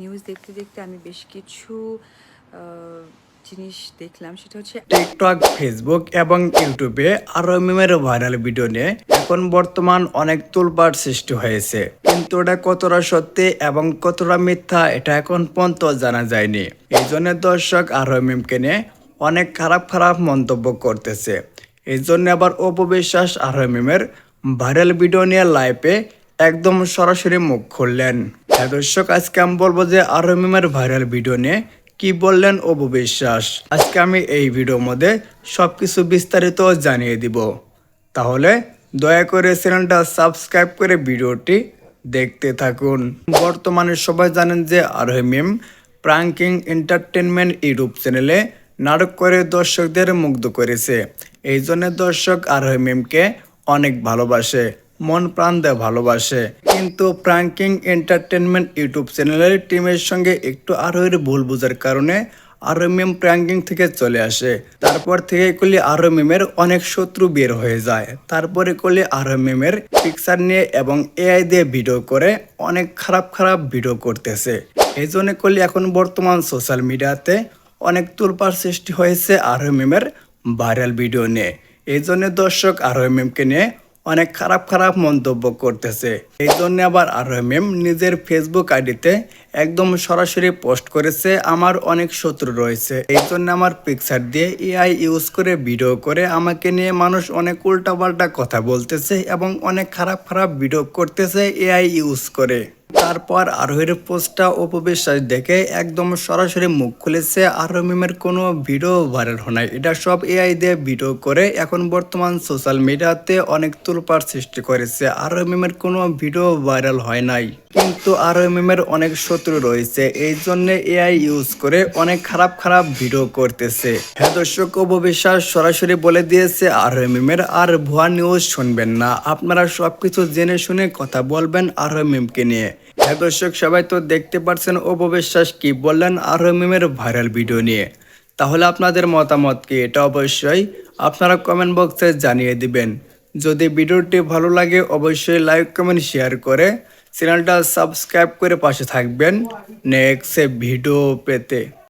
News দেখতে দেখতে আমি বেশ কিছু জিনিস দেখলাম। সেটা হচ্ছে টিকটক ফেসবুক এবং ইউটিউবে আরও মিমের ভাইরাল ভিডিও নিয়ে এখন বর্তমান অনেক তুলপাট সৃষ্টি হয়েছে। কিন্তু এটা কতটা সত্যি এবং কতটা মিথ্যা, এটা এখন পর্যন্ত জানা যায়নি। এই জন্য দর্শক আরও মিমকে নিয়ে অনেক খারাপ খারাপ মন্তব্য করতেছে। এই জন্য আবার অপবিশ্বাস আরও মিমের ভাইরাল ভিডিও নিয়ে লাইভে একদম সরাসরি মুখ খুললেন। হ্যাঁ দর্শক, আজকে আমি বলব যে আরও মিমের ভাইরাল ভিডিও নিয়ে কি বললেন অপু বিশ্বাস। আজকে আমি এই ভিডিওর মধ্যে সবকিছু বিস্তারিত জানিয়ে দিব। তাহলে দয়া করে চ্যানেলটা সাবস্ক্রাইব করে ভিডিওটি দেখতে থাকুন। বর্তমানে সবাই জানেন যে আরহিমিম প্রাঙ্কিং এন্টারটেনমেন্ট ইউটিউব চ্যানেলে নাটক করে দর্শকদের মুগ্ধ করেছে। এই জন্য দর্শক আরহিমিমকে অনেক ভালোবাসে। মন প্রাণ দেয়, ভালোবাসে। কিন্তু প্রাঙ্কিং এন্টারটেনমেন্ট ইউটিউব চ্যানেলের টিমের সঙ্গে একটু আরোহের ভুল বোঝার কারণে আরও মিম প্রাঙ্কিং থেকে চলে আসে। তারপর থেকে করলে আরও মিমের অনেক শত্রু বের হয়ে যায়। তারপরে করলে আরও মিমের পিকচার নিয়ে এবং এআই দিয়ে ভিডিও করে অনেক খারাপ খারাপ ভিডিও করতেছে। এই জন্য করলে এখন বর্তমান সোশ্যাল মিডিয়াতে অনেক তুলপার সৃষ্টি হয়েছে আরও মিমের ভাইরাল ভিডিও নিয়ে। এই জন্য দর্শক আরও মিমকে নিয়ে অনেক খারাপ খারাপ মন্তব্য করতেছে। এই জন্য আবার আরএমএম নিজের ফেসবুক আইডিতে একদম সরাসরি পোস্ট করেছে, আমার অনেক শত্রু রয়েছে। এই জন্য আমার পিকচার দিয়ে এআই ইউজ করে ভিডিও করে আমাকে নিয়ে মানুষ অনেক উল্টাপাল্টা কথা বলতেছে এবং অনেক খারাপ খারাপ ভিডিও করতেছে এআই ইউজ করে। তারপর আরোহীর পোস্টটা অপবিশ্বাস দেখে একদম সরাসরি মুখ খুলেছে। আরোমিমের কোনো ভিডিও ভাইরাল হয় নাই। এটা সব এআই দিয়ে ভিডিও করে এখন বর্তমান সোশ্যাল মিডিয়াতে অনেক তুলপার সৃষ্টি করেছে। আরোমিমের কোনো ভিডিও ভাইরাল হয় নাই। কিন্তু আরোমিমের অনেক শত্রু রয়েছে। এই জন্য এআই ইউজ করে অনেক খারাপ খারাপ ভিডিও করতেছে। হ্যাঁ দর্শক অপবিশ্বাস সরাসরি বলে দিয়েছে আরোমিমের আর ভুয়া নিউজ শুনবেন না। আপনারা সবকিছু জেনে শুনে কথা বলবেন আরোমিমকে নিয়ে। হ্যাঁ দর্শক, সবাই তো দেখতে পারছেন অপবিশ্বাস কি বললেন আরোমিমের ভাইরাল ভিডিও নিয়ে। তাহলে আপনাদের মতামত কি? এটা অবশ্যই আপনারা কমেন্ট বক্সে জানিয়ে দিবেন। যদি ভিডিওটি ভালো লাগে, অবশ্যই লাইক কমেন্ট শেয়ার করে চ্যানেলটা সাবস্ক্রাইব করে পাশে থাকবেন। নেক্সট ভিডিও পেতে।